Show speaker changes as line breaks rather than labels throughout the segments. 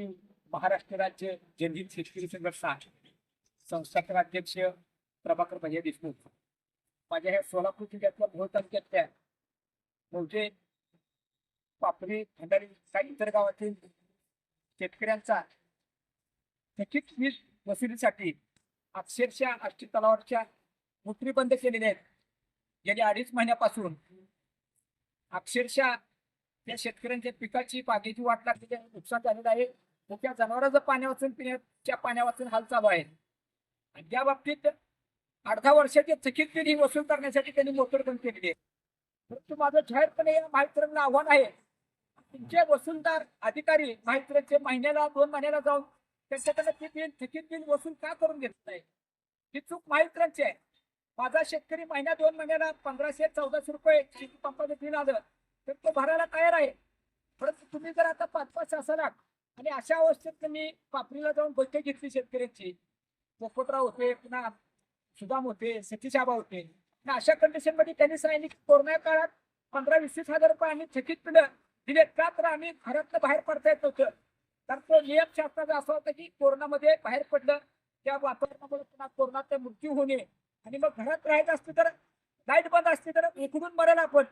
की महाराष्ट्र राज्य जनहित शेतकरी संघर्ष संस्थाचे अध्यक्ष प्रभाकर भैया देशमुख. माझ्या ह्या सोलापूर जिल्ह्यातल्या भोर तालुक्यातल्या म्हणजे पापरे भंडारी काही इतर गावातील शेतकऱ्यांचा थकीत वीज वसुलीसाठी अक्षरशः आष्टी तलावाच्या मोटरी बंद केलेल्या आहेत. गेल्या अडीच महिन्यापासून अक्षरशः त्या शेतकऱ्यांच्या पिकाची बागेची वाट लागलेली नुकसान झालेलं आहे. व त्या जनावरांचं पाण्या वाचून पिण्याच्या पाण्या वाचून हाल चालू आहे. आणि या बाबतीत अर्धा वर्षाची थकीत बिल ही वसूल करण्यासाठी त्यांनी मोटर बंद केलेली आहे. परंतु माझं जाहीरपणे या माहितीरांना आव्हान आहे तुमचे वसूलदार अधिकारी माहितीचे महिन्याला दोन महिन्याला जाऊन त्यांच्याकडे ती बिल थकीत बिल वसूल का करून घेत नाही ही चूक माहितीरांची आहे. माझा शेतकरी महिन्या दोन महिन्याला पंधराशे चौदाशे रुपये शेती पंपाचं बिल आलं तर तो भरायला तयार आहे. परंतु तुम्ही जर आता पाच पाच असालात आणि अशा अवस्थेत मी पापरीला जाऊन बैठक घेतली शेतकऱ्यांची. पोपटराव होते पुन्हा सुदाम होते सतीश आबा होते. आणि अशा कंडिशनमध्ये त्यांनी सांगितले की कोरोना काळात पंधरा वीस वीस हजार रुपये आम्ही थकीत पिढं दिले का तर आम्ही घरातनं बाहेर पडता येत नव्हतं. तर तो नियम शासनाचा असा होता की कोरोनामध्ये बाहेर पडलं त्या वातावरणामुळे पुन्हा कोरोनाचा मृत्यू होणे आणि मग घरात राहायचं असतं तर लाइट बंद असते तर उकडून मरेल आपण.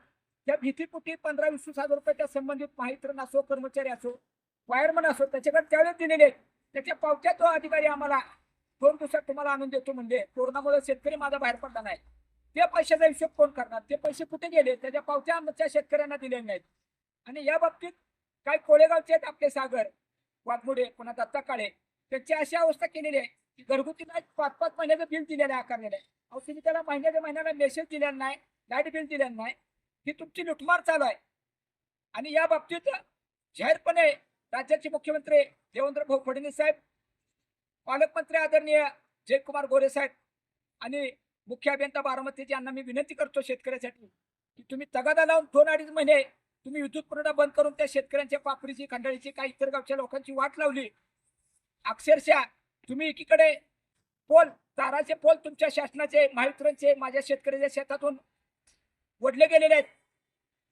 त्या भीतीपुटी पंधरा वीस वीस हजार रुपयाच्या संबंधित माहिती असो कर्मचारी असो वायरमन असो त्याच्याकडे त्यावेळेस दिलेले आहेत. त्याच्या पावत्या तो अधिकारी आम्हाला दोन दिवसात तुम्हाला आणून देतो म्हणजे कोरोनामुळे शेतकरी माझा बाहेर पडला नाही. ते पैशाचा हिशोब कोण करणार? ते पैसे कुठे गेले? त्याच्या पावत्या आमच्या शेतकऱ्यांना दिले नाहीत. आणि या बाबतीत काही कोळेगावचे आहेत आपले सागर वाघमोडे पुन्हा दत्ता काळे त्यांची अशी अवस्था केलेली आहे की घरगुतीला पाच पाच महिन्याचं बिल दिलेलं आहे आकारलेलं आहे. अहो तुम्ही त्याला महिन्याच्या महिन्याला मेसेज दिलेला नाही लाइट बिल दिलेलं नाही. ही तुमची लुटमार चालू आहे. आणि या बाबतीत जाहीरपणे राज्याचे मुख्यमंत्री देवेंद्र भाऊ फडणवीस साहेब पालकमंत्री आदरणीय जयकुमार गोरे साहेब आणि मुख्य अभियंता बारामतीचे यांना मी विनंती करतो शेतकऱ्यासाठी की तुम्ही तगादा लावून दोन अडीच महिने तुम्ही विद्युत पुरवठा बंद करून त्या शेतकऱ्यांच्या पापडीची खंडाळीची काही इतर गावच्या लोकांची वाट लावली. अक्षरशः तुम्ही एकीकडे पोल ताराचे पोल तुमच्या शासनाचे महावितरणचे माझ्या शेतकऱ्याच्या शेतातून ओढले गेलेले आहेत.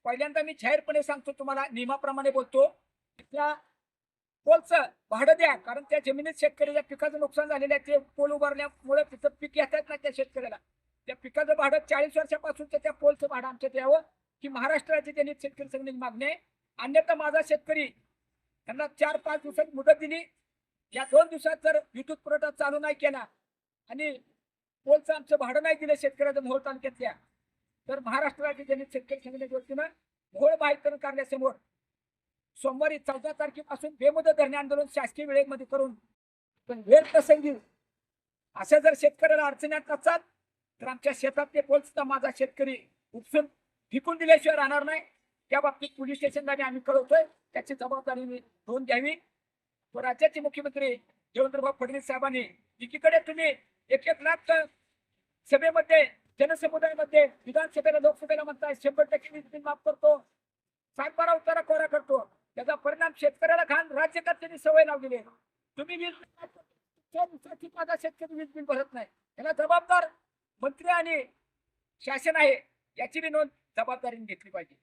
पहिल्यांदा मी जाहीरपणे सांगतो तुम्हाला नियमाप्रमाणे बोलतो. त्या पोलचं भाडं द्या कारण त्या जमिनीत शेतकऱ्याच्या पिकाचं नुकसान झालेलं आहे. ते पोल उभारल्यामुळे तिथं पीक येतात ना त्या शेतकऱ्याला. त्या पिकाचं भाडं चाळीस वर्षापासून त्या पोलचं भाडं आमच्यात यावं की महाराष्ट्राची त्यांनी शेतकरी संघटनेची मागणी आहे. अन्यथा माझा शेतकरी त्यांना चार पाच दिवसात मुदत दिली. या दोन दिवसात जर विद्युत पुरवठा चालू नाही केला आणि पोलचं आमचं भाडं नाही दिलं शेतकऱ्याचं मोहोळ तालुक्यातल्या तर महाराष्ट्र राज्य जनहित शेतकरी संघटनेच्या वतीनं घोळ बाहेर करण्यासमोर सोमवारी चौदा तारखेपासून बेमुदत धरणे आंदोलन शासकीय वेळेमध्ये करून वेळ प्रसंगी अशा जर शेतकऱ्याला अडचणीत असतात तर आमच्या शेतातले पोल सुद्धा माझा शेतकरी उपसून फिकून दिल्याशिवाय राहणार नाही. त्या बाबतीत पोलीस स्टेशनला आम्ही कळवतोय. त्याची जबाबदारी नोंद घेऊन घ्यावी. व राज्याचे मुख्यमंत्री देवेंद्रभाऊ फडणवीस साहेबांनी एकीकडे तुम्ही एक एक लाख सभेमध्ये जनसमुदायामध्ये विधानसभेला लोकसभेला म्हणताय शंभर टक्के वीज बिल माफ करतो. सातबारा उतारा कोरा करतो. त्याचा परिणाम शेतकऱ्याला खान राज्यकर्त्यांनी सवय लावलेली आहे. तुम्ही वीज माझा शेतकरी वीज बिल भरत नाही. याला जबाबदार मंत्री आणि शासन आहे याची बी नोंद जबाबदारीने घेतली पाहिजे.